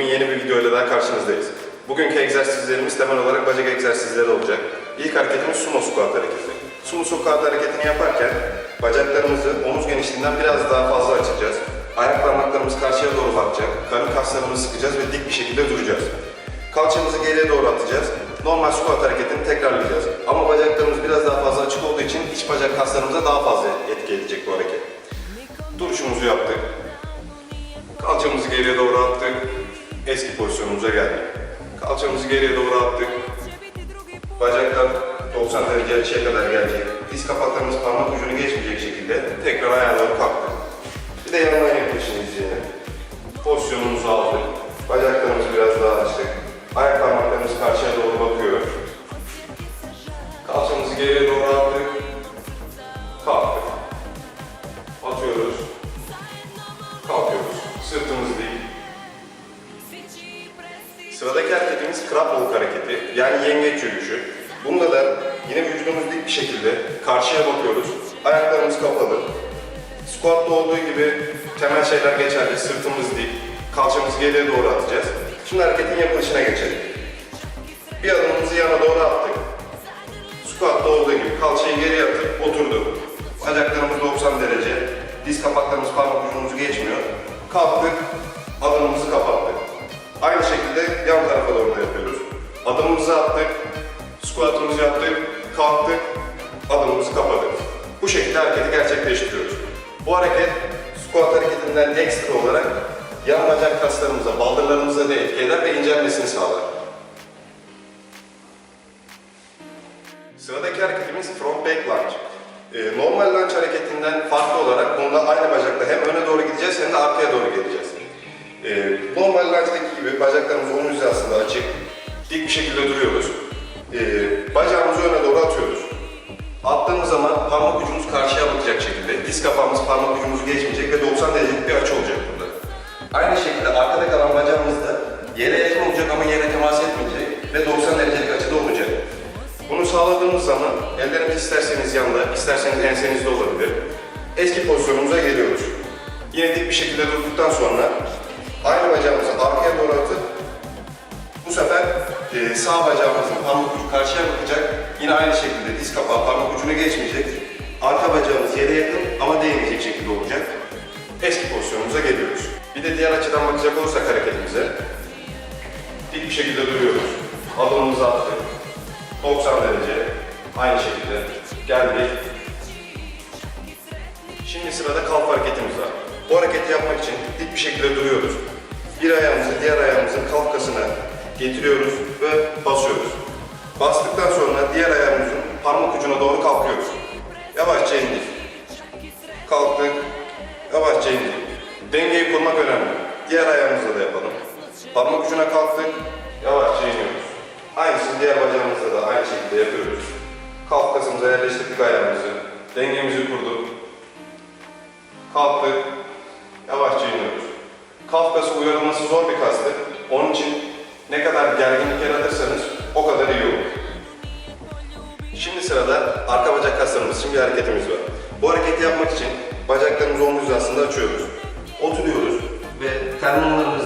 yeni bir videoyla daha karşınızdayız. Bugünkü egzersizlerimiz temel olarak bacak egzersizleri olacak. İlk hareketimiz sumo squat hareketi. Sumo squat hareketini yaparken bacaklarımızı omuz genişliğinden biraz daha fazla açacağız. Ayak parmaklarımız karşıya doğru bakacak. Karın kaslarımızı sıkacağız ve dik bir şekilde duracağız. Kalçamızı geriye doğru atacağız. Normal squat hareketini tekrarlayacağız. Ama bacaklarımız biraz daha fazla açık olduğu için iç bacak kaslarımıza daha fazla etki edecek bu hareket. Duruşumuzu yaptık. Kalçamızı geriye doğru attık. Eski pozisyonumuza geldik. Kalçamızı geriye doğru attık. Bacaklar 90 derece açıya kadar gelecek. Diz kapaklarımız parmak ucunu geçmeyecek şekilde tekrar ayağa doğru kalktık. Bir de yandan Crab walk hareketi. Yani yengeç yürüyüşü. Bunda da yine vücudumuz dik bir şekilde karşıya bakıyoruz. Ayaklarımız kapalı. Squat'ta olduğu gibi temel şeyler geçerli. Sırtımız dik. Kalçamızı geriye doğru atacağız. Şimdi hareketin yapılışına geçelim. Bir adımımızı yana doğru attık. Squat'ta olduğu gibi kalçayı geriye atıp oturduk. Bacaklarımız 90 derece. Diz kapaklarımız parmak ucumuzu geçmiyor. Kalktık. Adımımızı kapattık. Şekilde hareketi gerçekleştiriyoruz. Bu hareket squat hareketinden ekstra olarak yan bacak kaslarımıza, baldırlarımıza da etki eder ve incelmesini sağlar. Sıradaki hareketimiz front back lunge. Ee, normal lunge hareketinden farklı olarak bunda aynı bacakla hem öne doğru gideceğiz hem de arkaya doğru geleceğiz. Ee, normal lunge'daki gibi bacaklarımız omuz hizasında açık, dik bir şekilde duruyoruz. Zaman parmak ucumuz karşıya bakacak şekilde, diz kapağımız parmak ucumuzu geçmeyecek ve 90 derecelik bir açı olacak burada. Aynı şekilde arkada kalan bacağımız da yere yakın olacak ama yere temas etmeyecek ve 90 derecelik açıda olacak. Bunu sağladığımız zaman ellerimiz isterseniz yanda, isterseniz ensenizde olabilir. Eski pozisyonumuza geliyoruz. Yine dik bir şekilde durduktan sonra aynı bacağımızı arkaya doğru atıp bu sefer e, sağ bacağımızın parmak ucu karşıya bakacak. Yine aynı şekilde diz kapağı parmak ucunu geçmeyecek. Arka bacağımız yere yakın ama değmeyecek şekilde olacak. Eski pozisyonumuza geliyoruz. Bir de diğer açıdan bakacak olursak hareketimize. Dik bir şekilde duruyoruz. Adımımızı attık. 90 derece. Aynı şekilde geldik. Şimdi sırada kalf hareketimiz var. Bu hareketi yapmak için dik bir şekilde duruyoruz. Bir ayağımızı diğer ayağımızın kalkasına getiriyoruz ve basıyoruz. Bastıktan sonra diğer ayağımızın parmak ucuna doğru kalkıyoruz. Yavaşça indik. Kalktık. Yavaşça indik. Dengeyi kurmak önemli. Diğer ayağımızla da yapalım. Parmak ucuna kalktık. Yavaşça iniyoruz. Aynısını diğer bacağımızda da aynı şekilde yapıyoruz. Kalkasımıza yerleştirdik ayağımızı. Dengemizi kurduk. Kalktık. Yavaşça iniyoruz. Kalf kası uyarılması zor bir kastır. Onun için ne kadar gerginlik yaratırsanız o kadar iyi olur. Şimdi sırada arka bacak kaslarımız için bir hareketimiz var. Bu hareketi yapmak için bacaklarımızı omuz hizasında açıyoruz. Oturuyoruz ve terminallarımızdan